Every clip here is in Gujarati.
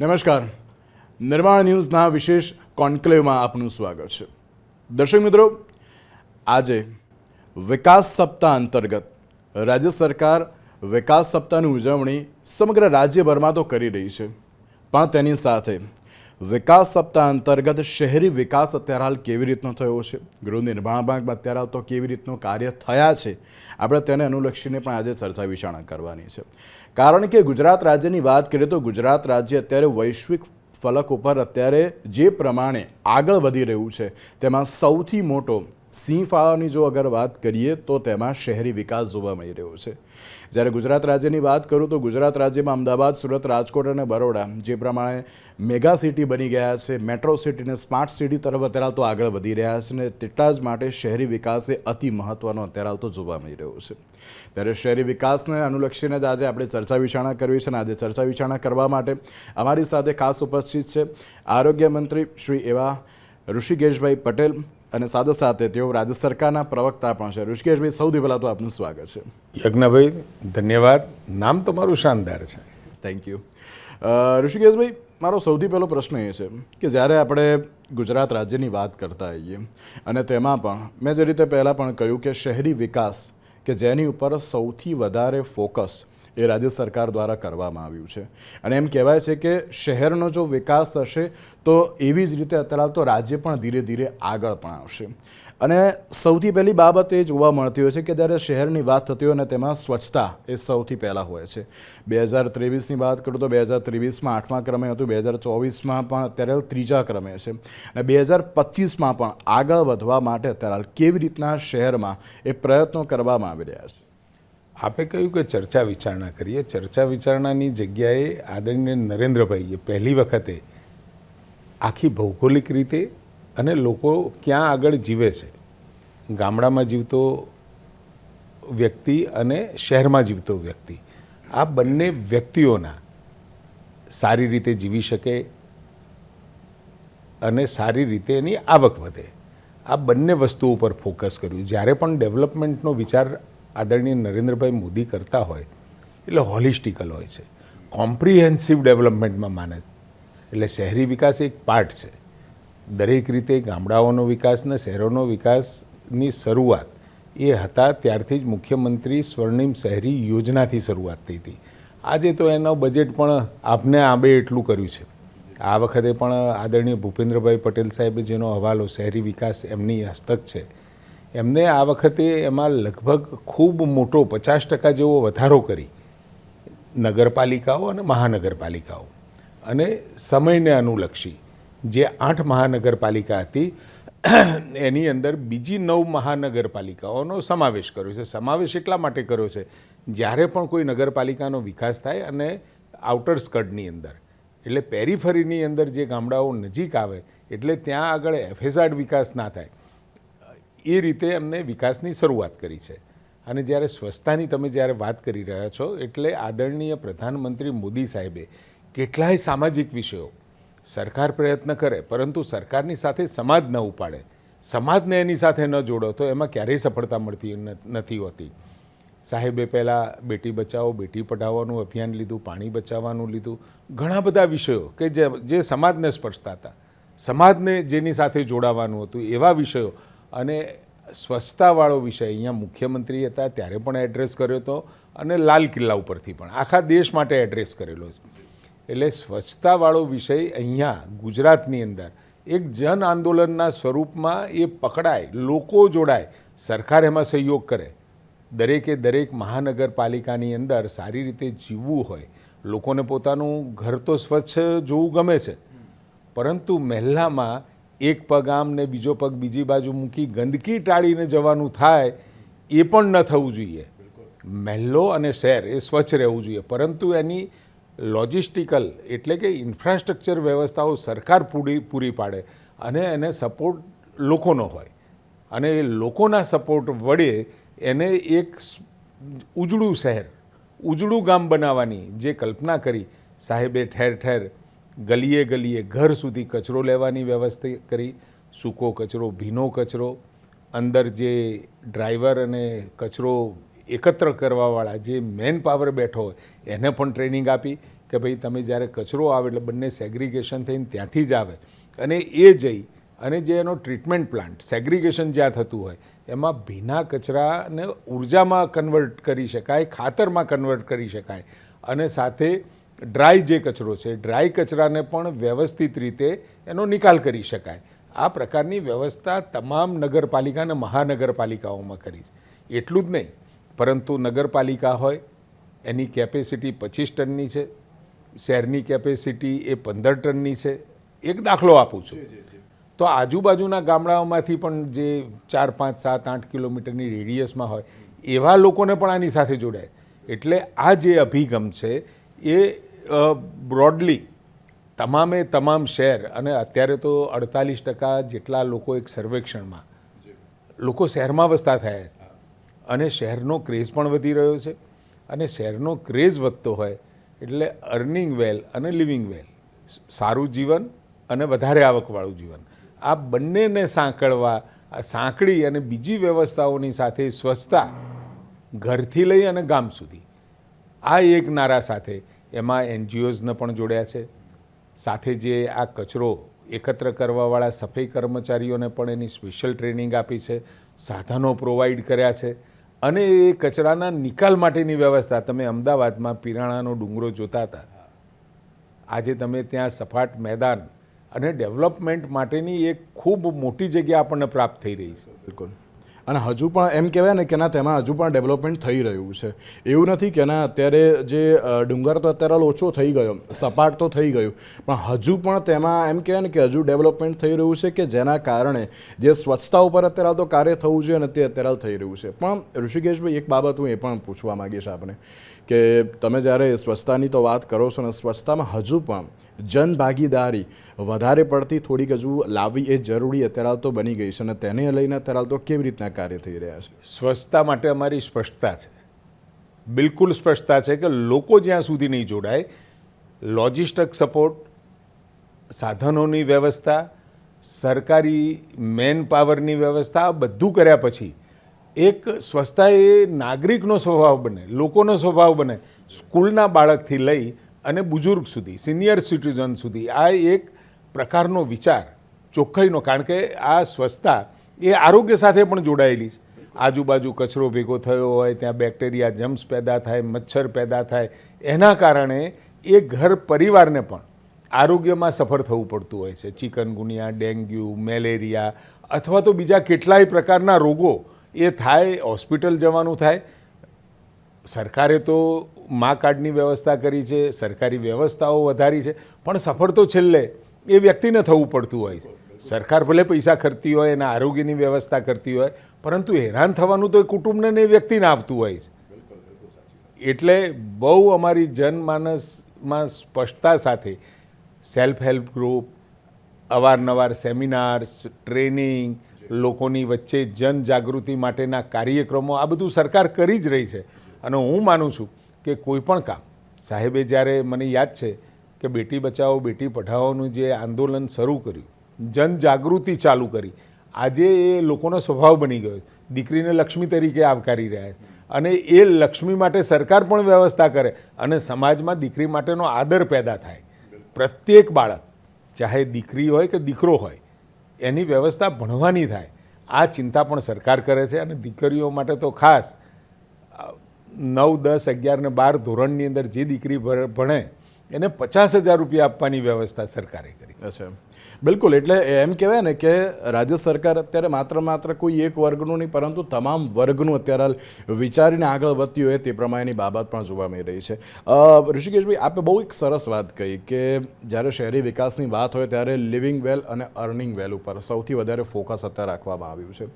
નમસ્કાર. નિર્માણ ન્યૂઝના વિશેષ કોન્ક્લેવમાં આપનું સ્વાગત છે. દર્શક મિત્રો, આજે વિકાસ સપ્તાહ અંતર્ગત રાજ્ય સરકાર વિકાસ સપ્તાહની ઉજવણી સમગ્ર રાજ્યભરમાં તો કરી રહી છે. પણ તેની સાથે વિકાસ સપ્તાહ અંતર્ગત શહેરી વિકાસ અત્યારે હાલ કેવી રીતનો થયો છે? ગૃહ નિર્માણ બાગમાં અત્યારે હાલ તો કેવી રીતનું કાર્ય થયા છે? આપણે તેને અનુલક્ષીને પણ આજે ચર્ચા વિચારણા કરવાની છે. કારણ કે ગુજરાત રાજ્યની વાત કરીએ તો ગુજરાત રાજ્ય અત્યારે વૈશ્વિક ફલક ઉપર અત્યારે જે પ્રમાણે આગળ વધી રહ્યું છે, તેમાં સૌથી મોટો સિંહ ફાળાની જો અગર વાત કરીએ તો તેમાં શહેરી વિકાસ જોવા મળી રહ્યો છે. જ્યારે ગુજરાત રાજ્યની વાત કરું તો ગુજરાત રાજ્યમાં અમદાવાદ, સુરત, રાજકોટ અને બરોડા, જે પ્રમાણે મેગા સિટી બની ગયા છે, મેટ્રો સિટીને સ્માર્ટ સિટી તરફ અત્યારે તો આગળ વધી રહ્યા છે અને તેટલા જ માટે શહેરી વિકાસ એ અતિ મહત્ત્વનો અત્યારે તો જોવા મળી રહ્યો છે. ત્યારે શહેરી વિકાસને અનુલક્ષીને જ આજે આપણે ચર્ચા વિચારણા કરવી છે અને આજે ચર્ચા વિચારણા કરવા માટે અમારી સાથે ખાસ ઉપસ્થિત છે આરોગ્ય મંત્રી શ્રી એવા ઋષિકેશભાઈ પટેલ અને સાથે સાથે તેઓ રાજ્ય સરકારના પ્રવક્તા પણ છે. ઋષિકેશભાઈ સૌથી પહેલાં તો આપનું સ્વાગત છે. યજ્ઞભાઈ ધન્યવાદ. નામ તમારું શાનદાર છે. થેન્ક યુ ઋષિકેશભાઈ મારો સૌથી પહેલો પ્રશ્ન એ છે કે જ્યારે આપણે ગુજરાત રાજ્યની વાત કરતા હોઈએ અને તેમાં પણ મેં જે રીતે પહેલાં પણ કહ્યું કે શહેરી વિકાસ કે જેની ઉપર સૌથી વધારે ફોકસ એ રાજ્ય સરકાર દ્વારા કરવામાં આવ્યું છે. અને એમ કહેવાય છે કે શહેરનો જો વિકાસ થશે, તો એવી જ રીતે અત્યારે તો રાજ્ય પણ ધીરે ધીરે આગળ પણ આવશે. અને સૌથી પહેલી બાબત એ જોવા મળતી હોય છે કે જ્યારે શહેરની વાત થતી હોય અને તેમાં સ્વચ્છતા એ સૌથી પહેલાં હોય છે. બે હજાર ત્રેવીસની વાત કરું તો બે હજાર ત્રેવીસમાં આઠમા ક્રમે હતું, બે હજાર ચોવીસમાં પણ અત્યારે ત્રીજા ક્રમે છે. અને બે હજાર પચીસમાં પણ આગળ વધવા માટે અત્યારે કેવી રીતના શહેરમાં એ પ્રયત્નો કરવામાં આવી રહ્યા છે. આપે કહ્યું કે ચર્ચા વિચારણા કરીએ. ચર્ચા વિચારણાની જગ્યાએ આદરણીય નરેન્દ્રભાઈએ પહેલી વખતે આખી ભૌગોલિક રીતે અને લોકો ક્યાં આગળ જીવે છે, ગામડામાં જીવતો વ્યક્તિ અને શહેરમાં જીવતો વ્યક્તિ, આ બંને વ્યક્તિઓના સારી રીતે જીવી શકે અને સારી રીતે એની આવક વધે. આ બંને વસ્તુઓ ઉપર ફોકસ કર્યું. જ્યારે પણ ડેવલપમેન્ટનો વિચાર આદરણીય નરેન્દ્રભાઈ મોદી કરતા હોય, એટલે હોલિસ્ટિકલ હોય છે. કોમ્પ્રિહેન્સિવ ડેવલપમેન્ટમાં માને એટલે શહેરી વિકાસ એક પાર્ટ છે. દરેક રીતે ગામડાઓનો વિકાસ ને શહેરોનો વિકાસની શરૂઆત એ હતા ત્યારથી જ મુખ્યમંત્રી સ્વર્ણિમ શહેરી યોજનાથી શરૂઆત થઈ હતી. આજે તો એનો બજેટ પણ આપને આંબે એટલું કર્યું છે. આ વખતે પણ આદરણીય ભૂપેન્દ્રભાઈ પટેલ સાહેબે જેનો હવાલો શહેરી વિકાસ એમની હસ્તક છે એમને આ વખતે એમાં લગભગ ખૂબ મોટો પચાસ ટકા જેવો વધારો કરી. નગરપાલિકાઓ અને મહાનગરપાલિકાઓ. અને સમયને અનુલક્ષી જે આઠ મહાનગરપાલિકા હતી, એની અંદર બીજી નવ મહાનગરપાલિકાઓનો સમાવેશ કર્યો છે. સમાવેશ એટલા માટે કર્યો છે, જ્યારે પણ કોઈ નગરપાલિકાનો વિકાસ થાય અને આઉટર સ્કડની અંદર, એટલે પેરીફરીની અંદર જે ગામડાઓ નજીક આવે, એટલે ત્યાં આગળ એફેઝાડ વિકાસ ના થાય એ રીતે એમને વિકાસની શરૂઆત કરી છે. અને જ્યારે સ્વચ્છતાની તમે જ્યારે વાત કરી રહ્યા છો, એટલે આદરણીય પ્રધાનમંત્રી મોદી સાહેબે કેટલાય સામાજિક વિષયો, સરકાર પ્રયત્ન કરે, પરંતુ સરકારની સાથે સમાજ ન ઉપાડે, સમાજને એની સાથે ન જોડો, તો એમાં ક્યારેય સફળતા મળતી નથી હોતી. સાહેબે પહેલાં બેટી બચાવો, બેટી પઢાવવાનું અભિયાન લીધું, પાણી બચાવવાનું લીધું, ઘણા બધા વિષયો કે જે સમાજને સ્પર્શતા હતા. સમાજને જેની સાથે જોડાવાનું હતું, એવા વિષયો અને સ્વચ્છતાવાળો વિષય અહીંયા મુખ્યમંત્રી હતા, ત્યારે પણ એડ્રેસ કર્યો હતો અને લાલ કિલ્લા ઉપરથી પણ. આખા દેશ માટે એડ્રેસ કરેલો છે. એટલે સ્વચ્છતાવાળો વિષય અહીંયા ગુજરાતની અંદર એક જન આંદોલનના સ્વરૂપમાં એ પકડાય, લોકો જોડાય, સરકાર એમાં સહયોગ કરે. દરેકે દરેક મહાનગરપાલિકાની અંદર સારી રીતે જીવવું હોય, લોકોને પોતાનું ઘર તો સ્વચ્છ જોવું ગમે છે. પરંતુ મહેલામાં એક પગ આમ ને બીજો પગ બીજી બાજુ મૂકી ગંદકી ટાળીને જવાનું થાય, એ પણ ન થવું જોઈએ. મહેલો અને શહેર એ સ્વચ્છ રહેવું જોઈએ. પરંતુ એની લોજિસ્ટિકલ એટલે કે ઇન્ફ્રાસ્ટ્રક્ચર વ્યવસ્થાઓ સરકાર પૂરી પૂરી પાડે અને એને સપોર્ટ લોકોનો હોય. અને એ લોકોના સપોર્ટ વડે એને એક ઉજળું શહેર, ઉજળું ગામ બનાવવાની જે કલ્પના કરી, સાહેબે ઠેર ઠેર ગલીએ ગલીએ ઘર સુધી કચરો લેવાની વ્યવસ્થા કરી, સૂકો કચરો, ભીનો કચરો, અંદર જે ડ્રાઈવર અને કચરો એકત્ર કરવાવાળા જે મેન પાવર બેઠો હોય, એને પણ ટ્રેનિંગ આપી કે ભાઈ તમે જ્યારે કચરો આવે એટલે બંને સેગ્રિગેશન થઈને ત્યાંથી જ આવે. અને એ જઈ અને જે એનો ટ્રીટમેન્ટ પ્લાન્ટ, સેગ્રિગેશન જ્યાં થતું હોય, એમાં ભીના કચરાને ઉર્જામાં કન્વર્ટ કરી શકાય, ખાતરમાં કન્વર્ટ કરી શકાય. અને સાથે ડ્રાય જે કચરો છે ડ્રાય કચરાને પણ વ્યવસ્થિત રીતે એનો નિકાલ કરી શકાય. આ પ્રકારની વ્યવસ્થા તમામ નગરપાલિકા અને મહાનગરપાલિકાઓમાં કરી છે. એટલું જ નહીં પરંતુ નગરપાલિકા હોય એની કેપેસિટી પચીસ ટનની છે શહેરની કેપેસિટી એ પંદર ટનની છે એક દાખલો આપું છું. તો આજુબાજુના ગામડાઓમાંથી પણ જે ચાર પાંચ સાત આઠ કિલોમીટરની રેડિયસમાં હોય એવા લોકોને પણ આની સાથે જોડાય. એટલે આ જે અભિગમ છે એ બ્રોડલી તમામે તમામ શહેર અને અત્યારે તો અડતાલીસ ટકા જેટલા લોકો એક સર્વેક્ષણમાં લોકો શહેરમાં વસતા થયા છે. અને શહેરનો ક્રેઝ પણ વધી રહ્યો છે અને શહેરનો ક્રેઝ વધતો હોય એટલે અર્નિંગ વેલ અને લિવિંગ વેલ સારું જીવન અને વધારે આવકવાળું જીવન. આ બંનેને સાંકળવા સાંકળી અને બીજી વ્યવસ્થાઓની સાથે સ્વચ્છતા ઘરથી લઈ અને ગામ સુધી. આ એક નારા સાથે એમાં એનજીઓઝને પણ જોડ્યા છે. સાથે જે આ કચરો એકત્ર કરવાવાળા સફાઈ કર્મચારીઓને પણ એની સ્પેશિયલ ટ્રેનિંગ આપી છે, સાધનો પ્રોવાઈડ કર્યા છે અને એ કચરાના નિકાલ માટેની વ્યવસ્થા તમે અમદાવાદમાં પિરાણાનો ડુંગરો જોતા હતા. આજે તમે ત્યાં સપાટ મેદાન અને ડેવલપમેન્ટ માટેની એક ખૂબ મોટી જગ્યા આપણને પ્રાપ્ત થઈ રહી છે. બિલકુલ. અને હજુ પણ એમ કહેવાય ને કે ના, તેમાં હજુ પણ ડેવલપમેન્ટ થઈ રહ્યું છે. એવું નથી કે ના, અત્યારે જે ડુંગર તો અત્યારે ઓછો થઈ ગયો, સપાટ તો થઈ ગયું, પણ હજુ પણ તેમાં એમ કહેવાય ને કે હજુ ડેવલપમેન્ટ થઈ રહ્યું છે કે જેના કારણે જે સ્વચ્છતા ઉપર અત્યારે તો કાર્ય થવું જોઈએ અને તે અત્યારે થઈ રહ્યું છે. પણ ઋષિકેશભાઈ, એક બાબત હું એ પણ પૂછવા માંગીશ આપણે કે તમે જ્યારે સ્વચ્છતાની તો વાત કરો છો ને સ્વચ્છતામાં હજુ પણ જન ભાગીદારી વધારે પડતી થોડીક હજુ લાવવી એ જરૂરી અત્યારે તો બની ગઈ છે અને તેને લઈને અત્યારે તો કેવી રીતના કાર્ય થઈ રહ્યા છે? સ્વચ્છતા માટે અમારી સ્પષ્ટતા છે. બિલકુલ સ્પષ્ટતા છે કે લોકો જ્યાં સુધી નહીં જોડાય, લોજિસ્ટિક સપોર્ટ, સાધનોની વ્યવસ્થા, સરકારી મેન પાવરની વ્યવસ્થા બધું કર્યા પછી એક સ્વચ્છતા એ નાગરિકનો સ્વભાવ બને, લોકોનો સ્વભાવ બને. સ્કૂલના બાળકથી લઈ અને બુઝુર્ગ સુધી, સિનિયર સિટીઝન સુધી, આ એક પ્રકારનો વિચાર ચોખ્ખાઈનો, કારણ કે આ સ્વચ્છતા એ આરોગ્ય સાથે પણ જોડાયેલી છે. આજુબાજુ કચરો ભેગો થયો હોય, ત્યાં બેક્ટેરિયા જમ્સ પેદા થાય, મચ્છર પેદા થાય, એના કારણે એ ઘર પરિવારને પણ આરોગ્યમાં સફળ થવું પડતું હોય છે. ચિકનગુનિયા, ડેન્ગ્યુ, મેલેરિયા અથવા તો બીજા કેટલાય પ્રકારના રોગો એ થાય, હોસ્પિટલ જવાનું થાય સરકારે તો મા કાર્ડની વ્યવસ્થા કરી છે, સરકારી વ્યવસ્થાઓ વધારી છે, પણ સફળ તો છેલ્લે એ વ્યક્તિને થવું પડતું હોય છે. સરકાર ભલે પૈસા ખર્ચતી હોય, એના આરોગ્યની વ્યવસ્થા કરતી હોય, પરંતુ હેરાન થવાનું તો એ કુટુંબને ને એ વ્યક્તિને આવતું હોય છે. એટલે બહુ અમારી જનમાનસમાં સ્પષ્ટતા સાથે સેલ્ફ હેલ્પ ગ્રુપ, અવારનવાર સેમિનાર્સ, ટ્રેનિંગ, લોકોની વચ્ચે જનજાગૃતિ માટેના કાર્યક્રમો, આ બધું સરકાર કરી જ રહી છે. અને હું માનું છું કે કોઈ પણ કામ, સાહેબે જ્યારે મને યાદ છે કે બેટી બચાવો, બેટી પઢાઓનું જે આંદોલન શરૂ કર્યું, જનજાગૃતિ ચાલુ કરી, આજે એ લોકોનો સ્વભાવ બની ગયો દીકરીને લક્ષ્મી તરીકે આવકારી રહ્યા છે. અને એ લક્ષ્મી માટે સરકાર પણ વ્યવસ્થા કરે અને સમાજમાં દીકરી માટેનો આદર પેદા થાય. પ્રત્યેક બાળક, ચાહે દીકરી હોય કે દીકરો હોય, એની વ્યવસ્થા ભણવાની થાય. આ ચિંતા પણ સરકાર કરે છે અને દીકરીઓ માટે તો ખાસ નવ, દસ, અગિયાર ને બાર ધોરણની અંદર જે દીકરી ભણે, એને પચાસ હજાર રૂપિયા આપવાની વ્યવસ્થા સરકારે કરી. અચ્છા. બિલકુલ, એટલે એમ કહેવાય ને કે રાજ્ય સરકાર અત્યારે માત્ર માત્ર કોઈ એક વર્ગનું નહીં, પરંતુ તમામ વર્ગનું અત્યારે હાલ વિચારીને આગળ વધતી હોય તે પ્રમાણેની બાબત પણ જોવા મળી રહી છે. ઋષિકેશભાઈ, આપે બહુ એક સરસ વાત કહી કે જ્યારે શહેરી વિકાસની વાત હોય ત્યારે લિવિંગ વેલ અને અર્નિંગ વેલ ઉપર સૌથી વધારે ફોકસ અત્યારે રાખવામાં આવ્યું છે.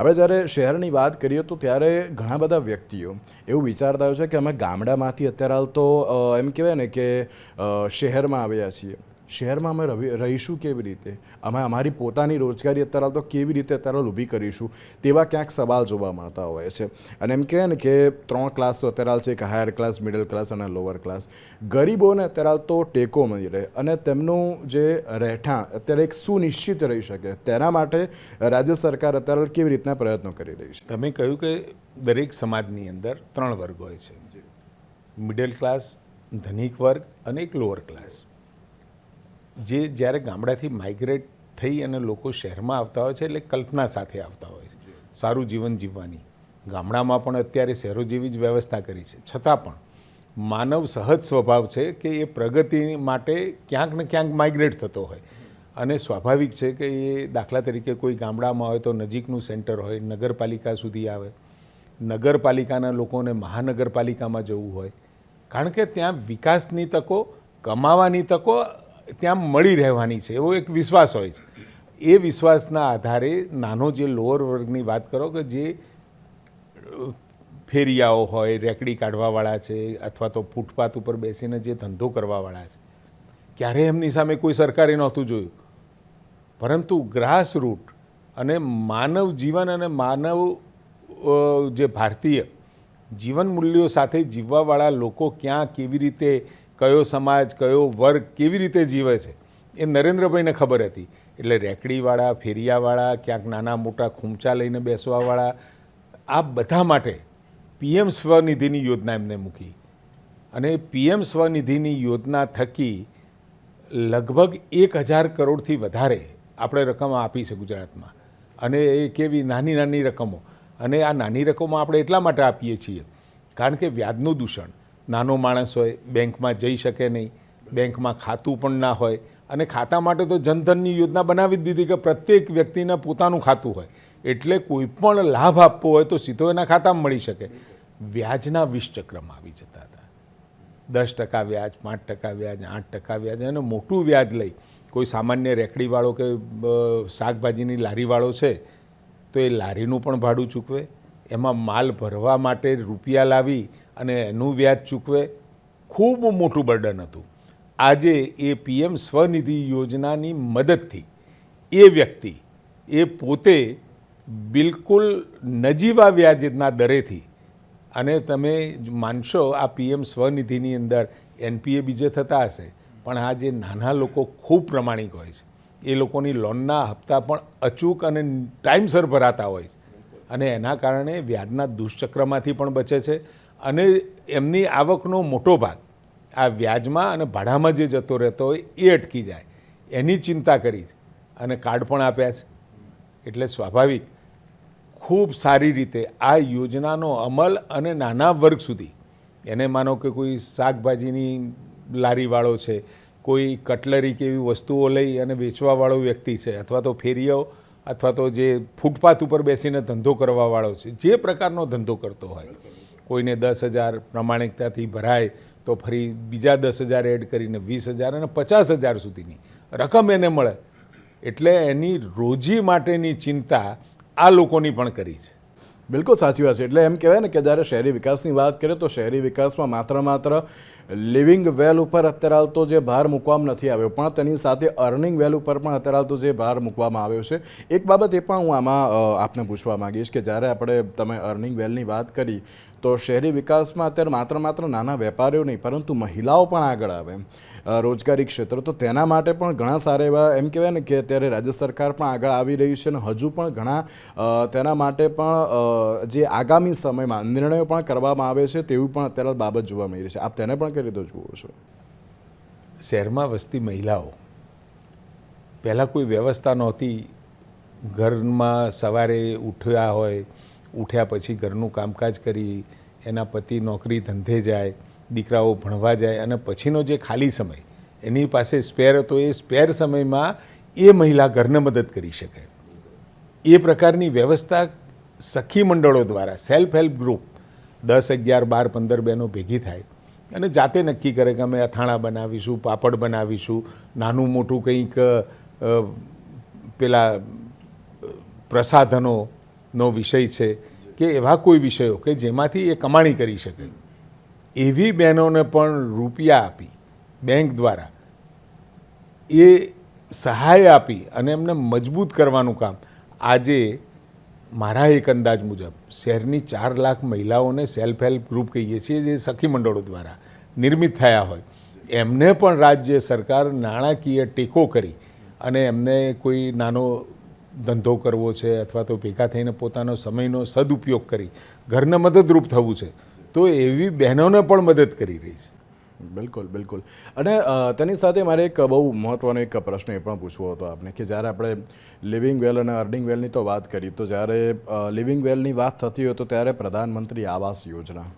આપણે જ્યારે શહેરની વાત કરીએ તો ત્યારે ઘણા બધા વ્યક્તિઓ એવું વિચારતા હોય છે કે અમે ગામડામાંથી અત્યારે હાલ તો એમ કહેવાય ને કે શહેરમાં આવ્યા છીએ. શહેરમાં અમે રવી રહીશું કેવી રીતે? અમે અમારી પોતાની રોજગારી અત્યારે તો કેવી રીતે અત્યારે ઊભી કરીશું? તેવા ક્યાંક સવાલ જોવા મળતા હોય છે. અને એમ કહેવાય ને કે ત્રણ ક્લાસ તો અત્યારે છે એક હાયર ક્લાસ મિડલ ક્લાસ અને લોઅર ક્લાસ ગરીબોને અત્યારે તો ટેકો મળી રહે અને તેમનું જે રહેઠાણ અત્યારે એક સુનિશ્ચિત રહી શકે. તેના માટે રાજ્ય સરકાર અત્યારે કેવી રીતના પ્રયત્નો કરી રહી છે? તમે કહ્યું કે દરેક સમાજની અંદર ત્રણ વર્ગ હોય છે. મિડલ ક્લાસ ધનિક વર્ગ અને એક લોઅર ક્લાસ જે જ્યારે ગામડાથી માઇગ્રેટ થઈ અને લોકો શહેરમાં આવતા હોય છે, એટલે કલ્પના સાથે આવતા હોય છે. સારું જીવન જીવવાની. ગામડામાં પણ અત્યારે શહેરો જેવી જ વ્યવસ્થા કરી છે. છતાં પણ માનવ સહજ સ્વભાવ છે કે એ પ્રગતિ માટે ક્યાંક ને ક્યાંક માઇગ્રેટ થતો હોય. અને સ્વાભાવિક છે કે એ દાખલા તરીકે કોઈ ગામડામાં હોય તો નજીકનું સેન્ટર હોય, નગરપાલિકા સુધી આવે. નગરપાલિકાના લોકોને મહાનગરપાલિકામાં જવું હોય. કારણ કે ત્યાં વિકાસની તકો, કમાવાની તકો ત્યાં મળી રહેવાની છે, એવો એક વિશ્વાસ હોય છે. એ વિશ્વાસના આધારે નાનો જે લોઅર વર્ગની વાત કરો કે જે ફેરિયાઓ હોય, રેકડી કાઢવાવાળા છે, અથવા તો ફૂટપાથ ઉપર બેસીને જે ધંધો કરવાવાળા છે ક્યારે એમની સામે કોઈ સરકારે નહોતું જોયું. પરંતુ ગ્રાસ રૂટ અને માનવ જીવન અને માનવ જે ભારતીય જીવન મૂલ્યો સાથે જીવવાવાળા લોકો ક્યાં કેવી રીતે કયો સમાજ, કયો વર્ગ કેવી રીતે જીવે છે, એ નરેન્દ્રભાઈને ખબર હતી. એટલે રેકડીવાળા, ફેરિયાવાળા, ક્યાંક નાના મોટા ખૂંચા લઈને બેસવાવાળા, આ બધા માટે પીએમ સ્વનિધિની યોજના એમને મૂકી. અને પીએમ સ્વનિધિની યોજના થકી લગભગ એક હજાર કરોડથી વધારે આપણે રકમ આપી છે ગુજરાતમાં. અને એ કેવી નાની નાની રકમો. અને આ નાની રકમો આપણે એટલા માટે આપીએ છીએ. કારણ કે વ્યાજનું દૂષણ. નાનો માણસ હોય, બેંકમાં જઈ શકે નહીં, બેંકમાં ખાતું પણ ના હોય. અને ખાતા માટે તો જનધનની યોજના બનાવી જ દીધી કે પ્રત્યેક વ્યક્તિને પોતાનું ખાતું હોય. એટલે કોઈ પણ લાભ આપવો હોય તો સીધો એના ખાતામાં મળી શકે. વ્યાજના વીસ ચક્રમાં આવી જતા હતા. દસ ટકા વ્યાજ, પાંચ ટકા વ્યાજ, આઠ ટકા વ્યાજ અને મોટું વ્યાજ લઈ. કોઈ સામાન્ય રેકડીવાળો કે શાકભાજીની લારીવાળો છે, તો એ લારીનું પણ ભાડું ચૂકવે. એમાં માલ ભરવા માટે રૂપિયા લાવી અને એનું વ્યાજ ચૂકવે, ખૂબ મોટું બર્ડન હતું. આજે એ પીએમ સ્વનિધિ યોજનાની મદદથી એ વ્યક્તિ એ પોતે બિલકુલ નજીવા વ્યાજના દરેથી અને તમે માનશો આ પીએમ સ્વનિધિની અંદર એનપીએ બીજે થતા હશે, પણ આ જે નાના લોકો ખૂબ પ્રમાણિક હોય છે. એ લોકોની લોનના હપ્તા પણ અચૂક અને ટાઈમસર ભરાતા હોય છે. અને એના કારણે વ્યાજના દુષ્ચક્રમાંથી પણ બચે છે. અને એમની આવકનો મોટો ભાગ આ વ્યાજમાં અને ભાડામાં જે જતો રહેતો હોય એ અટકી જાય. એની ચિંતા કરી અને કાર્ડ પણ આપ્યા છે. એટલે સ્વાભાવિક ખૂબ સારી રીતે આ યોજનાનો અમલ અને નાના વર્ગ સુધી, એને માનો કે કોઈ શાકભાજીની લારીવાળો છે, કોઈ કટલરી કે એવી વસ્તુઓ લઈ અને વેચવાવાળો વ્યક્તિ છે, અથવા તો ફેરીઓ, અથવા તો જે ફૂટપાથ ઉપર બેસીને ધંધો કરવાવાળો છે, જે પ્રકારનો ધંધો કરતો હોય. કોઈને દસ હજાર પ્રમાણિકતાથી ભરાય તો ફરી બીજા દસ હજાર એડ કરીને વીસ હજાર અને પચાસ હજાર સુધીની રકમ એને મળે. એટલે એની રોજી માટેની ચિંતા આ લોકોની પણ કરી છે. બિલકુલ સાચી વાત છે. એટલે એમ કહેવાય ને કે જ્યારે શહેરી વિકાસની વાત કરીએ તો શહેરી વિકાસમાં માત્ર માત્ર લિવિંગ વેલ ઉપર અત્યારે હાલ તો જે ભાર મૂકવામાં નથી આવ્યો, પણ તેની સાથે અર્નિંગ વેલ ઉપર પણ અત્યારે હાલ તો જે ભાર મૂકવામાં આવ્યો છે. એક બાબત એ પણ હું આમાં આપને પૂછવા માગીશ કે જ્યારે આપણે તમે અર્નિંગ વેલની વાત કરી તો શહેરી વિકાસમાં અત્યારે માત્ર માત્ર નાના વેપારીઓ નહીં, પરંતુ મહિલાઓ પણ આગળ આવે રોજગારી ક્ષેત્ર, તો તેના માટે પણ ઘણા સારા એવા એમ કહેવાય ને કે અત્યારે રાજ્ય સરકાર પણ આગળ આવી રહી છે અને હજુ પણ ઘણા તેના માટે પણ જે આગામી સમયમાં નિર્ણયો પણ કરવામાં આવે છે તેવી પણ અત્યારે બાબત જોવા મળી રહી છે. આપ તેને પણ કઈ રીતે જુઓ છો? શહેરમાં વસતી મહિલાઓ, પહેલાં કોઈ વ્યવસ્થા નહોતી. ઘરમાં સવારે ઉઠ્યા હોય ઉઠ્યા પછી ઘરનું કામકાજ કરી એના પતિ નોકરી ધંધે જાય દીકરાઓ ભણવા જાય અને પછીનો જે ખાલી સમય એની પાસે સ્પેર હતો એ સ્પેર સમયમાં એ મહિલા ઘરને મદદ કરી શકે. એ પ્રકારની વ્યવસ્થા સખી મંડળો દ્વારા સેલ્ફ હેલ્પ ગ્રુપ દસ અગિયાર બાર પંદર બહેનો ભેગી થાય અને જાતે નક્કી કરે કે અમે અથાણા બનાવીશું પાપડ બનાવીશું નાનું મોટું કંઈક પેલા અ, પ્રસાધનોનો વિષય છે કે એવા કોઈ વિષયો કે જેમાંથી એ કમાણી કરી શકે. એવી બહેનોને પણ રૂપિયા આપી બેંક દ્વારા એ સહાય આપી અને એમને મજબૂત કરવાનું કામ. આજે મારા એક અંદાજ મુજબ શહેરની ચાર લાખ મહિલાઓને સેલ્ફ હેલ્પ ગ્રુપ કહીએ છીએ જે સખી મંડળો દ્વારા નિર્મિત થયા હોય. એમને પણ રાજ્ય સરકાર નાણાકીય ટેકો કરી અને એમને કોઈ નાનો ધંધો કરવો છે અથવા તો ભેગા થઈને પોતાનો સમયનો સદુપયોગ કરી ઘરને મદદરૂપ થવું છે, તો એવી બહેનોને પણ મદદ કરી રહી છે. બિલકુલ બિલકુલ. અને તેની સાથે મારે એક બહુ મહત્ત્વનો એક પ્રશ્ન એ પણ પૂછવો હતો આપને કે જ્યારે આપણે લિવિંગ વેલ અને અર્નિંગ વેલની તો વાત કરી, તો જ્યારે લિવિંગ વેલની વાત થતી હોય તો ત્યારે પ્રધાનમંત્રી આવાસ યોજના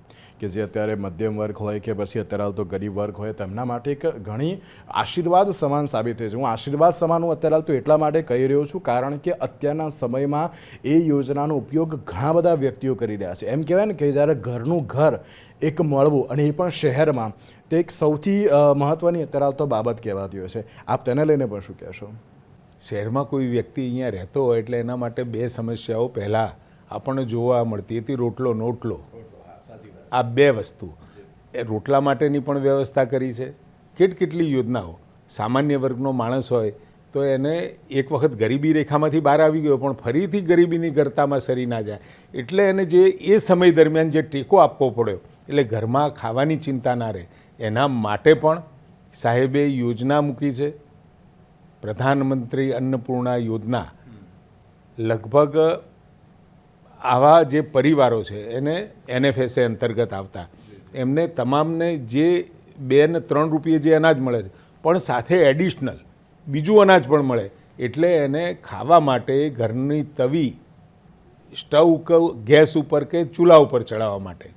કે જે અત્યારે મધ્યમ વર્ગ હોય કે પછી અત્યારે હાલ તો ગરીબ વર્ગ હોય, તેમના માટે એક ઘણી આશીર્વાદ સમાન સાબિત થઈ છે. હું આશીર્વાદ સમાન હું અત્યારે હાલ તો એટલા માટે કહી રહ્યો છું કારણ કે અત્યારના સમયમાં એ યોજનાનો ઉપયોગ ઘણા બધા વ્યક્તિઓ કરી રહ્યા છે. એમ કહેવાય ને કે જ્યારે ઘરનું ઘર એક મળવું અને એ પણ શહેરમાં, તે એક સૌથી મહત્ત્વની અત્યારે હાલ તો બાબત કહેવાતી હોય છે. આપ તેને લઈને પણ શું કહેશો? શહેરમાં કોઈ વ્યક્તિ અહીંયા રહેતો હોય એટલે એના માટે બે સમસ્યાઓ પહેલાં આપણને જોવા મળતી હતી. રોટલો, નોટલો. આ બે વસ્તુ. એ રોટલા માટેની પણ વ્યવસ્થા કરી છે. કેટ કેટલી યોજનાઓ. સામાન્ય વર્ગનો માણસ હોય તો એને એક વખત ગરીબી રેખામાંથી બહાર આવી ગયો પણ ફરીથી ગરીબીની ગરતામાં સરી ના જાય. એટલે એને જે એ સમય દરમિયાન જે ટેકો આપવો પડ્યો, એટલે ઘરમાં ખાવાની ચિંતા ના રહે. એના માટે પણ સાહેબે યોજના મૂકી છે. પ્રધાનમંત્રી અન્નપૂર્ણા યોજના. લગભગ આવા જે પરિવારો છે, એને એનએફએસએ અંતર્ગત આવતા, એમને તમામને જે બે ને ત્રણ રૂપિયે જે અનાજ મળે છે, પણ સાથે એડિશનલ બીજું અનાજ પણ મળે, એટલે એને ખાવા માટે ઘરની તવી, સ્ટવ ક- ગેસ ઉપર કે ચૂલા ઉપર ચડાવવા માટે.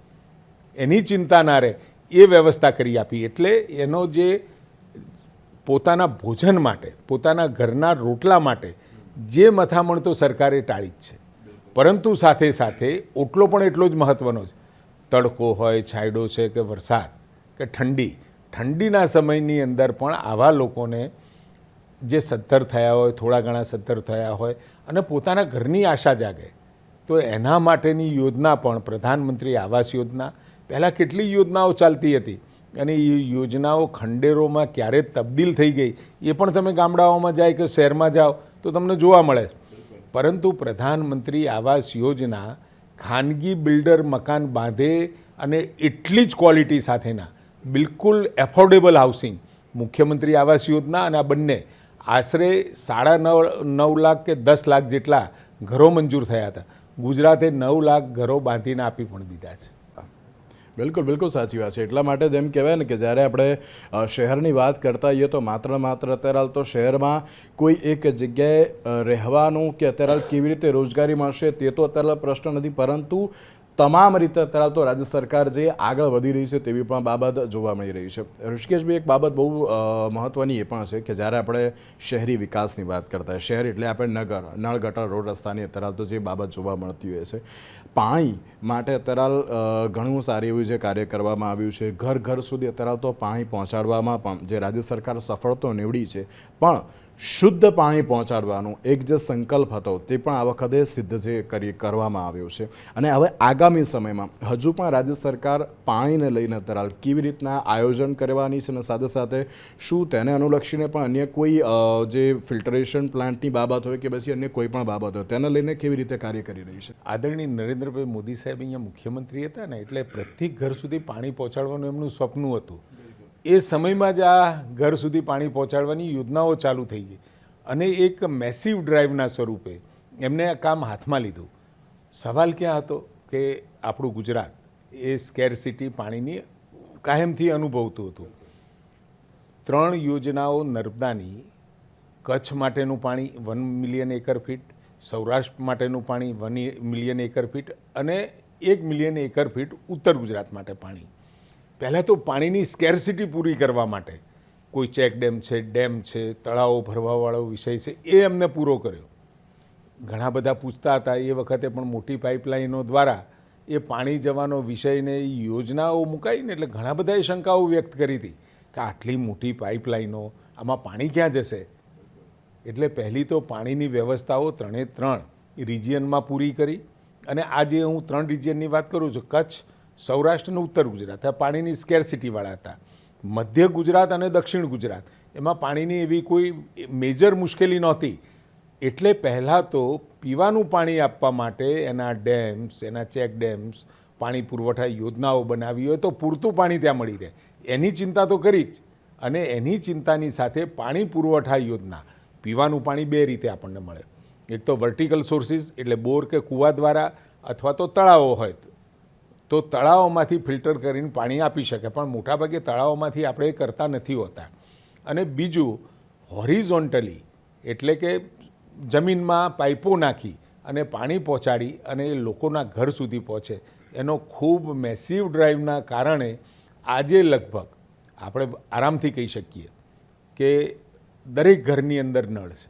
એની ચિંતા ના રહે, એ વ્યવસ્થા કરી આપી, એટલે એનો જે પોતાના ભોજન માટે, પોતાના ઘરના રોટલા માટે, જે મથામણ તો સરકારે ટાળી જ છે. પરંતુ સાથે સાથે ઓટલો પણ એટલો જ મહત્ત્વનો છે. તડકો હોય, છાંયડો છે કે વરસાદ કે ઠંડી, ઠંડીના સમયની અંદર પણ આવા લોકોને જે સત્તર થયા હોય, થોડા ઘણા સત્તર થયા હોય અને પોતાના ઘરની આશા જાગે, તો એના માટેની યોજના પણ પ્રધાનમંત્રી આવાસ યોજના, પહેલાં કેટલી યોજનાઓ ચાલતી હતી અને એ યોજનાઓ ખંડેરોમાં ક્યારે તબદીલ થઈ ગઈ, એ પણ તમે ગામડાઓમાં જાય કે શહેરમાં જાઓ તો તમને જોવા મળે છે. પરંતુ પ્રધાનમંત્રી આવાસ યોજના ખાનગી બિલ્ડર મકાન બાંધે અને એટલી જ ક્વોલિટી સાથેના, બિલકુલ એફોર્ડેબલ હાઉસિંગ, મુખ્યમંત્રી આવાસ યોજના અને આ બંને આશરે સાડા નવ નવ લાખ કે દસ લાખ જેટલા ઘરો મંજૂર થયા હતા. ગુજરાતે નવ લાખ ઘરો બાંધીને આપી પણ દીધા છે. બિલકુલ બિલકુલ સાચી વાત છે. એટલા માટે જ એમ કહેવાય ને કે જ્યારે આપણે શહેરની વાત કરતા હોઈએ તો માત્ર માત્ર અત્યારે હાલ તો શહેરમાં કોઈ એક જગ્યાએ રહેવાનું કે અત્યારે હાલ કેવી રીતે રોજગારી મળશે તે તો અત્યારે પ્રશ્ન નથી. પરંતુ તમામ રીતે અત્યારે તો રાજ્ય સરકાર જે આગળ વધી રહી છે તેવી પણ બાબત જોવા મળી રહી છે. ઋષિકેશભાઈ, એક બાબત બહુ મહત્ત્વની એ પણ છે કે જ્યારે આપણે શહેરી વિકાસની વાત કરતા હોય શહેર એટલે આપણે નગર નળ ગટર રોડ રસ્તાની અત્યારે તો જે બાબત જોવા મળતી હોય છે. પાણી માટે અત્યારે ઘણું સારું એવું જે કાર્ય કરવામાં આવ્યું છે. ઘર ઘર સુધી અત્યારે તો પાણી પહોંચાડવામાં પણ જે રાજ્ય સરકાર સફળ તો નીવડી છે. પણ શુદ્ધ પાણી પહોંચાડવાનો એક જે સંકલ્પ હતો તે પણ આ વખતે સિદ્ધ જે કરી કરવામાં આવ્યો છે. અને હવે આગામી સમયમાં હજુ પણ રાજ્ય સરકાર પાણીને લઈને તરાલ કેવી રીતના આયોજન કરવાની છે અને સાથે સાથે શું તેને અનુલક્ષીને પણ અન્ય કોઈ જે ફિલ્ટરેશન પ્લાન્ટની બાબત હોય કે પછી અન્ય કોઈ પણ બાબત હોય તેને લઈને કેવી રીતે કાર્ય કરી રહી છે? આદરણીય નરેન્દ્રભાઈ મોદી સાહેબ અહીંયા મુખ્યમંત્રી હતા ને એટલે પ્રત્યેક ઘર સુધી પાણી પહોંચાડવાનું એમનું સ્વપ્ન હતું. એ સમયમાં જ આ ઘર સુધી પાણી પહોંચાડવાની યોજનાઓ ચાલુ થઈ ગઈ. અને એક મેસિવ ડ્રાઈવના સ્વરૂપે એમને આ કામ હાથમાં લીધું. સવાલ ક્યાં હતો કે આપણું ગુજરાત એ સ્કેરસિટી પાણીની કાયમથી અનુભવતું હતું. ત્રણ યોજનાઓ નર્મદાની, કચ્છ માટેનું પાણી one million acre feet Saurashtra માટેનું પાણી વન મિલિયન એકર ફીટ અને એક મિલિયન એકર ફીટ ઉત્તર ગુજરાત માટે પાણી. પહેલાં તો પાણીની સ્કેરસિટી પૂરી કરવા માટે કોઈ ચેક ડેમ છે ડેમ છે, તળાવો ભરવાવાળો વિષય છે, એ એમને પૂરો કર્યો. ઘણા બધા પૂછતા હતા, એ વખતે પણ મોટી પાઇપલાઇનો દ્વારા એ પાણી જવાનો વિષયને યોજનાઓ મુકાઈને એટલે ઘણા બધાએ શંકાઓ વ્યક્ત કરી હતી કે આટલી મોટી પાઇપલાઇનો, આમાં પાણી ક્યાં જશે? એટલે પહેલી તો પાણીની વ્યવસ્થાઓ ત્રણે ત્રણ રિજિયનમાં પૂરી કરી અને આજે હું ત્રણ રિજિયનની વાત કરું છું, કચ્છ સૌરાષ્ટ્ર ઉત્તર ગુજરાત, આ પાણીની સ્કેરસિટીવાળા હતા. મધ્ય ગુજરાત અને દક્ષિણ ગુજરાત, એમાં પાણીની એવી કોઈ મેજર મુશ્કેલી નહોતી. એટલે પહેલાં તો પીવાનું પાણી આપવા માટે એના ડેમ્સ, એના ચેક ડેમ્સ, પાણી પુરવઠા યોજનાઓ બનાવી હોય તો પૂરતું પાણી ત્યાં મળી રહે. એની ચિંતા તો કરી જ. અને એની ચિંતાની સાથે પાણી પુરવઠા યોજના, પીવાનું પાણી બે રીતે આપણને મળે. એક તો વર્ટિકલ સોર્સિસ એટલે બોર કે કૂવા દ્વારા અથવા તો તળાવો હોય તો તળાવોમાંથી ફિલ્ટર કરીને પાણી આપી શકે. પણ મોટાભાગે તળાવોમાંથી આપણે એ કરતા નથી હોતા. અને બીજું હોરિઝોન્ટલી એટલે કે જમીનમાં પાઇપો નાખી અને પાણી પહોંચાડી અને એ લોકોના ઘર સુધી પહોંચે. એનો ખૂબ મેસિવ ડ્રાઈવના કારણે આજે લગભગ આપણે આરામથી કહી શકીએ કે દરેક ઘરની અંદર નળ છે.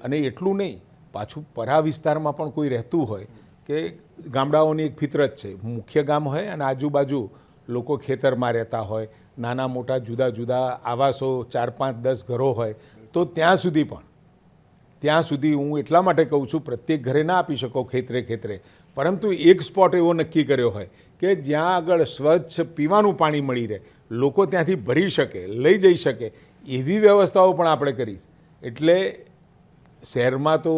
અને એટલું નહીં, પાછું પરા વિસ્તારમાં પણ કોઈ રહેતું હોય કે ગામડાઓની એક ફિતરત છે. મુખ્ય ગામ હોય અને આજુબાજુ લોકો ખેતરમાં રહેતા હોય, નાના મોટા જુદા જુદા આવાસો ચાર પાંચ દસ ઘરો હોય, તો ત્યાં સુધી પણ, ત્યાં સુધી હું એટલા માટે કહું છું, પ્રત્યેક ઘરે ના આપી શકો ખેતરે ખેતરે. પરંતુ એક સ્પોટ એવો નક્કી કર્યો હોય કે જ્યાં આગળ સ્વચ્છ પીવાનું પાણી મળી રહે, લોકો ત્યાંથી ભરી શકે, લઈ જઈ શકે, એવી વ્યવસ્થાઓ પણ આપણે કરીશ એટલે શહેરમાં તો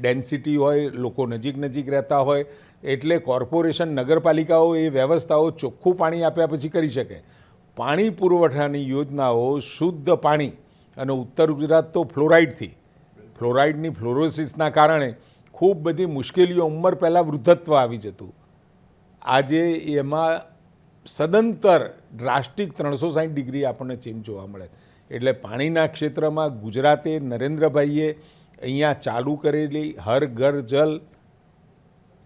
ડેન્સિટી હોય, લોકો નજીક નજીક રહેતા હોય એટલે કોર્પોરેશન, નગરપાલિકાઓ એ વ્યવસ્થાઓ ચોખ્ખું પાણી આપ્યા પછી કરી શકે. પાણી પુરવઠાની યોજનાઓ શુદ્ધ પાણી અને ઉત્તર ગુજરાત તો ફ્લોરાઇડથી. ફ્લોરાઇડની ફ્લોરોસિસના કારણે ખૂબ બધી મુશ્કેલીઓ ઉંમર પહેલાં વૃદ્ધત્વ આવી જતું. આજે એમાં સદંતર ડ્રાસ્ટિક ત્રણસો સાઠ ડિગ્રી આપણને ચેન્જ જોવા મળે. એટલે પાણીના ક્ષેત્રમાં ગુજરાતે નરેન્દ્રભાઈએ અહીંયા ચાલુ કરેલી હર ઘર જલ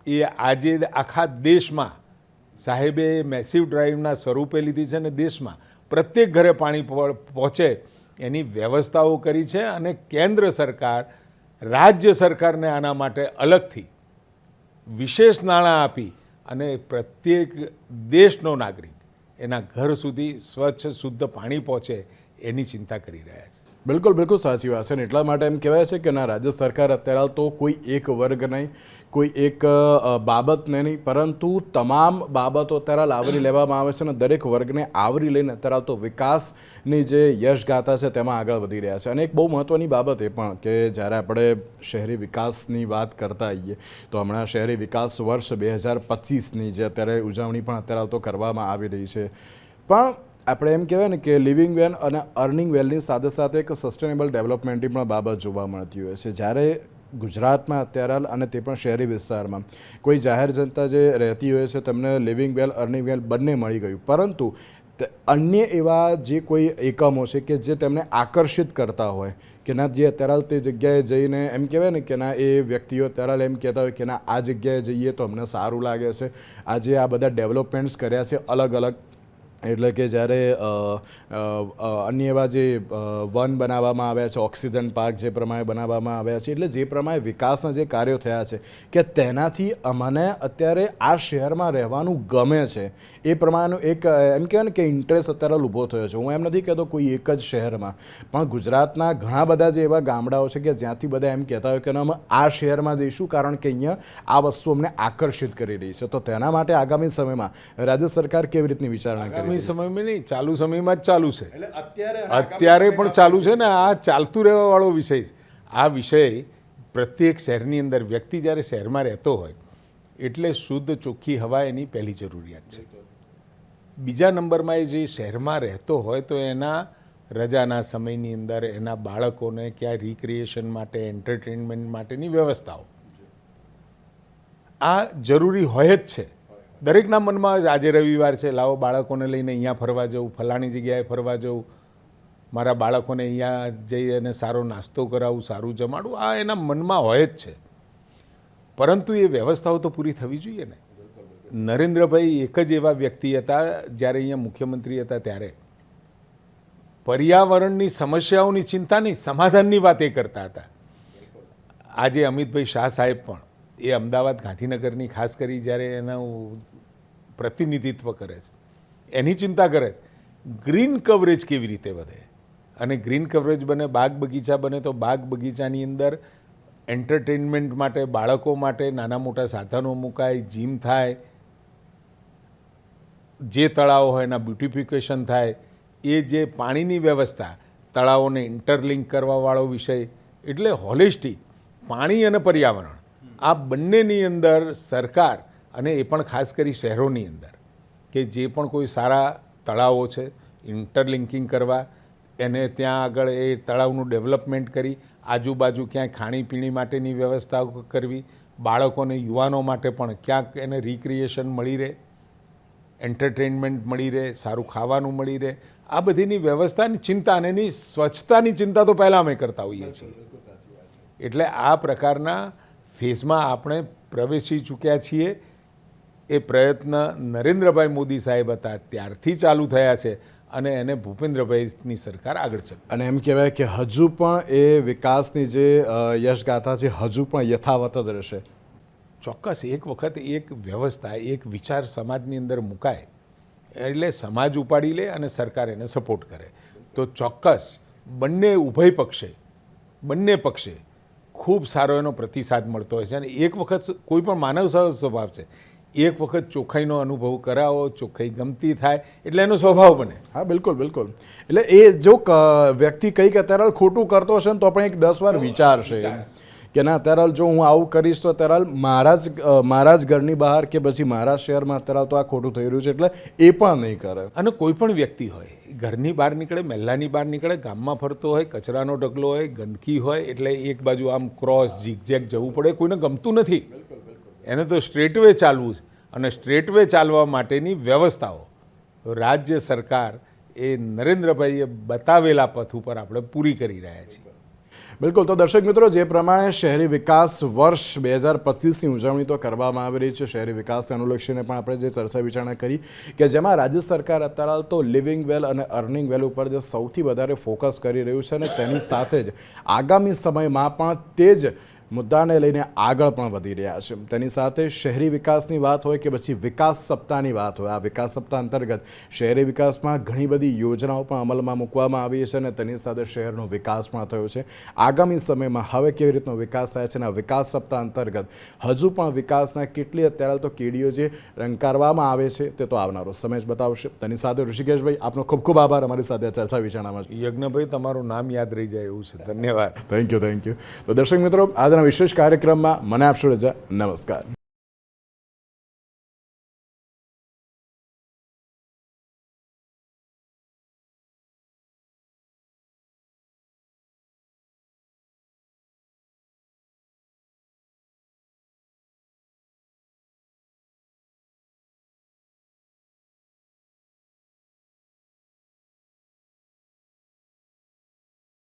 એ આજે આખા દેશમાં સાહેબે મેસિવ ડ્રાઈવના સ્વરૂપે લીધી છે અને દેશમાં પ્રત્યેક ઘરે પાણી પહોંચે એની વ્યવસ્થાઓ કરી છે અને કેન્દ્ર સરકાર, રાજ્ય સરકારને આના માટે અલગથી વિશેષ નાણાં આપી અને પ્રત્યેક દેશનો નાગરિક એના ઘર સુધી સ્વચ્છ, શુદ્ધ પાણી પહોંચે એની ચિંતા કરી રહ્યા છે. બિલકુલ બિલકુલ સાચી વાત છે ને એટલા માટે એમ કહેવાય છે કે ના, રાજ્ય સરકાર અત્યારે તો કોઈ એક વર્ગ નહીં. કોઈ એક બાબતને નહીં, પરંતુ તમામ બાબતો અત્યારે આવરી લેવામાં આવે છે અને દરેક વર્ગને આવરી લઈને અત્યારે તો વિકાસની જે યશગાથા છે તેમાં આગળ વધી રહ્યા છે. અને એક બહુ મહત્ત્વની બાબત એ પણ કે જ્યારે આપણે શહેરી વિકાસની વાત કરતા આવીએ, તો હમણાં શહેરી વિકાસ વર્ષ બે હજાર પચીસની જે અત્યારે ઉજવણી પણ અત્યારે તો કરવામાં આવી રહી છે. પણ આપણે એમ કહેવાય ને કે લિવિંગ વેલ અને અર્નિંગ વેલની સાથે સાથે એક સસ્ટેનેબલ ડેવલપમેન્ટની પણ બાબત જોવા મળતી હોય છે. જ્યારે ગુજરાતમાં અત્યારે હાલ અને તે પણ શહેરી વિસ્તારમાં. કોઈ જાહેર જનતા જે રહેતી હોય છે, તેમને લિવિંગ વેલ અર્નિંગ વેલ બંને મળી ગયું. પરંતુ અન્ય એવા જે કોઈ એકમો છે કે જે તેમને આકર્ષિત કરતા હોય કે ના જે અત્યારે તે જગ્યાએ જઈને એમ કહેવાય ને કે ના એ વ્યક્તિઓ અત્યારે એમ કહેતા હોય કે ના આ જગ્યાએ જઈએ તો અમને સારું લાગે છે. આજે આ બધા ડેવલપમેન્ટ્સ કર્યા છે અલગ અલગ એટલે કે જ્યારે અન્ય એવા જે વન બનાવવામાં આવ્યા છે, ઓક્સિજન પાર્ક જે પ્રમાણે બનાવવામાં આવ્યા છે, એટલે જે પ્રમાણે વિકાસના જે કાર્યો થયા છે, કે તેનાથી અમને અત્યારે આ શહેરમાં રહેવાનું ગમે છે, એ પ્રમાણેનું એક એમ કહેવાય ને કે ઇન્ટરેસ્ટ અત્યારે ઊભો થયો છે. હું એમ નથી કહેતો કોઈ એક જ શહેરમાં, પણ ગુજરાતના ઘણા બધા જે એવા ગામડાઓ છે કે જ્યાંથી બધા એમ કહેતા હોય કે અમે આ શહેરમાં જઈશું કારણ કે અહીંયા આ વસ્તુ અમને આકર્ષિત કરી રહી છે. તો તેના માટે આગામી સમયમાં રાજ્ય સરકાર કેવી રીતની વિચારણા કરી આગામી સમયમાં નહીં ચાલુ સમયમાં જ ચાલુ છે. અત્યારે પણ ચાલુ છે ને આ ચાલતું રહેવા વાળો વિષય આ વિષય પ્રત્યેક શહેરની અંદર વ્યક્તિ જ્યારે શહેરમાં રહેતો હોય એટલે શુદ્ધ ચોખ્ખી હવા એની પહેલી જરૂરિયાત છે. બીજા નંબરમાં એ જે શહેરમાં રહેતો હોય તો એના રજાના સમયની અંદર એના બાળકોને ક્યાં રિક્રિએશન માટે એન્ટરટેનમેન્ટ માટેની વ્યવસ્થાઓ. આ જરૂરી હોય જ છે. દરેકના મનમાં આજે રવિવાર છે, લાવો બાળકોને લઈને અહીંયા ફરવા જવું, ફલાણી જગ્યાએ ફરવા જવું, મારા બાળકોને અહીંયા જઈ અને સારો નાસ્તો કરાવું, સારું જમાડવું, આ એના મનમાં હોય જ છે. પરંતુ એ વ્યવસ્થાઓ તો પૂરી થવી જોઈએ ને. નરેન્દ્રભાઈ એક જ એવા વ્યક્તિ હતા, જ્યારે અહીંયા મુખ્યમંત્રી હતા ત્યારે. પર્યાવરણની સમસ્યાઓની ચિંતા નહીં સમાધાનની વાત એ કરતા હતા. આજે અમિતભાઈ શાહ સાહેબ પણ. એ અમદાવાદ ગાંધીનગરની ખાસ કરી જ્યારે એનું પ્રતિનિધિત્વ કરે છે. એની ચિંતા કરે ગ્રીન કવરેજ કેવી રીતે વધે? અને ગ્રીન કવરેજ બને, બાગ બગીચા બને તો બાગ બગીચાની અંદર એન્ટરટેનમેન્ટ માટે, બાળકો માટે, નાના મોટા સાધનો મુકાય, જીમ થાય, જે તળાવો હોય એના બ્યુટિફિકેશન થાય, એ જે પાણીની વ્યવસ્થા, તળાવોને ઇન્ટરલિંક કરવાવાળો વિષય, એટલે હોલિસ્ટિક, પાણી અને પર્યાવરણ. આ બંનેની અંદર સરકાર અને એ પણ ખાસ કરી શહેરોની અંદર કે જે પણ કોઈ સારા તળાવો છે, ઇન્ટરલિંકિંગ કરવા, એને ત્યાં આગળ એ તળાવનું ડેવલપમેન્ટ કરી, આજુબાજુ ક્યાંય ખાણીપીણી માટેની વ્યવસ્થા કરવી, બાળકોને, યુવાનો માટે પણ ક્યાંક એને રિક્રિએશન મળી રહે એન્ટરટેનમેન્ટ મળી રહે, સારું ખાવાનું મળી રહે. આ બધીની વ્યવસ્થાની ચિંતા અને એની સ્વચ્છતાની ચિંતા તો પહેલાં અમે કરતા હોઈએ છીએ. એટલે આ પ્રકારના ફેઝમાં આપણે પ્રવેશી ચૂક્યા છીએ. એ પ્રયત્ન નરેન્દ્રભાઈ મોદી સાહેબ હતા ત્યારથી ચાલુ થયા છે અને એને ભૂપેન્દ્રભાઈની સરકાર આગળ છે. અને એમ કહેવાય કે હજુ પણ એ વિકાસની જે યશગાથા છે હજુ પણ યથાવત જ રહેશે. ચોક્કસ એક વખત એક વ્યવસ્થા એક વિચાર સમાજની અંદર મુકાય એટલે સમાજ ઉપાડી લે અને સરકાર એને સપોર્ટ કરે. તો ચોક્કસ બંને ઉભય પક્ષે બંને પક્ષે ખૂબ સારો એનો પ્રતિસાદ મળતો હોય છે. અને એક વખત કોઈ પણ માનવ સ્વભાવ છે. એક વખત ચોખ્ખાઈનો અનુભવ કરાવો ચોખ્ખાઈ ગમતી થાય એટલે એનો સ્વભાવ બને. હા બિલકુલ બિલકુલ. એટલે એ જો વ્યક્તિ કંઈક અત્યારે ખોટું કરતો હશે ને તો પણ એક દસ વાર વિચારશે. કે ના અત્યારે જો હું આવું કરીશ તો અત્યારે મારા જ મારા જ ઘરની બહાર કે પછી મારા શહેરમાં તરલ તો આ ખોટું થઈ રહ્યું છે એટલે એ પણ નહીં કરે. અને કોઈ પણ વ્યક્તિ હોય, ઘરની બહાર નીકળે, મહેલાની બહાર નીકળે, ગામમાં ફરતો હોય, કચરાનો ઢગલો હોય, ગંદકી હોય, એટલે એક બાજુ આમ ક્રોસ ઝીકઝેક જવું પડે, કોઈને ગમતું નથી. એને તો સ્ટ્રેટવે ચાલવું છે. અને સ્ટ્રેટવે ચાલવા માટેની વ્યવસ્થાઓ. રાજ્ય સરકાર એ નરેન્દ્રભાઈએ બતાવેલા પથ ઉપર આપણે પૂરી કરી રહ્યા છીએ. બિલકુલ, તો દર્શક મિત્રો, જે પ્રમાણે શહેરી વિકાસ વર્ષ બે હજાર પચીસની ઉજવણી તો કરવામાં આવી રહી છે. શહેરી વિકાસને અનુલક્ષીને પણ આપણે જે ચર્ચા વિચારણા કરી કે જેમાં રાજ્ય સરકાર અત્યારે તો લિવિંગ વેલ અને અર્નિંગ વેલ ઉપર જે સૌથી વધારે ફોકસ કરી રહ્યું છે અને તેની સાથે જ આગામી સમયમાં પણ તે જ મુદ્દાને લઈને આગળ પણ વધી રહ્યા છે. તેની સાથે શહેરી વિકાસની વાત હોય કે પછી વિકાસ સપ્તાહની વાત હોય આ વિકાસ સપ્તાહ અંતર્ગત શહેરી વિકાસમાં ઘણી બધી યોજનાઓ પણ અમલમાં મૂકવામાં આવી છે અને તેની સાથે શહેરનો વિકાસ પણ થયો છે. આગામી સમયમાં હવે કેવી રીતનો વિકાસ થાય છે અને આ વિકાસ સપ્તાહ અંતર્ગત હજુ પણ વિકાસના કેટલી અત્યારે તો કીડીઓ જે રંકારવામાં આવે છે તે તો આવનારો સમય જ બતાવશે. તેની સાથે ઋષિકેશભાઈ આપનો ખૂબ ખૂબ આભાર. અમારી સાથે આ ચર્ચા વિચારણામાં યજ્ઞભાઈ તમારું નામ યાદ રહી જાય એવું છે. ધન્યવાદ. થેન્ક યુ થેન્ક યુ તો દર્શક મિત્રો આજના વિશેષ કાર્યક્રમમાં મને આપશો રજા નમસ્કાર.